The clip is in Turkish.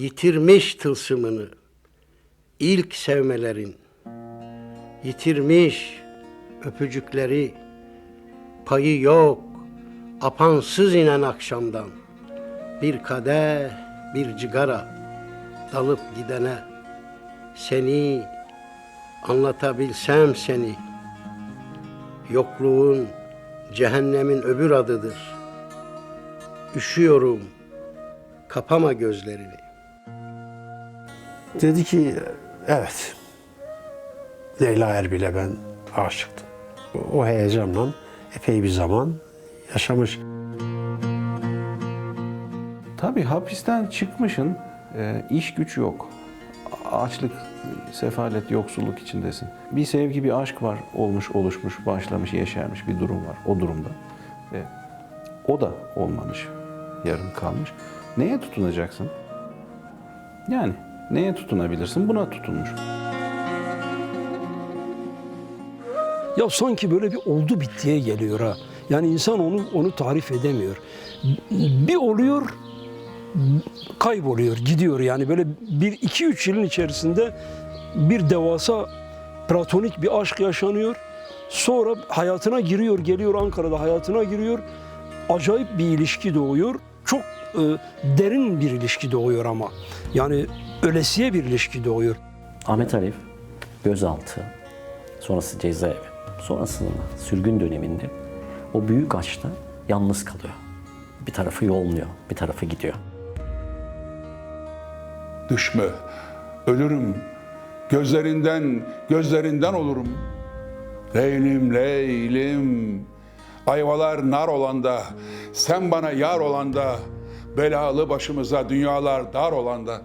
yitirmiş tılsımını ilk sevmelerin yitirmiş öpücükleri payı yok apansız inen akşamdan bir kadeh bir cigara dalıp gidene seni anlatabilsem seni yokluğun cehennemin öbür adıdır. Üşüyorum kapama gözlerini Dedi ki evet Leyla Erbil'e ben aşıktım. O heyecanla epey bir zaman yaşamış. Tabii hapisten çıkmışın, e, iş güç yok. Açlık, sefalet, yoksulluk içindesin. Bir sevgi, bir aşk var, olmuş, oluşmuş, başlamış, yeşermiş bir durum var o durumda. Ve o da olmamış, yarım kalmış. Neye tutunacaksın? Yani neye tutunabilirsin? Buna tutunmuş. Ya sanki böyle bir oldu bittiye geliyor ha. Yani insan onu onu tarif edemiyor. Bir oluyor kayboluyor, gidiyor yani böyle bir iki üç yılın içerisinde bir devasa platonik bir aşk yaşanıyor. Sonra hayatına giriyor, geliyor Ankara'da hayatına giriyor. Acayip bir ilişki doğuyor. Çok e, derin bir ilişki doğuyor ama. Yani ölesiye bir ilişki doğuyor. Ahmet Arif gözaltı, sonrası cezaevi, sonrasında sürgün döneminde o büyük açta yalnız kalıyor. Bir tarafı yolmuyor, bir tarafı gidiyor. Düşme, ölürüm. Gözlerinden, gözlerinden olurum. Leylim, leylim. Ayvalar nar olanda, sen bana yar olanda, belalı başımıza dünyalar dar olanda.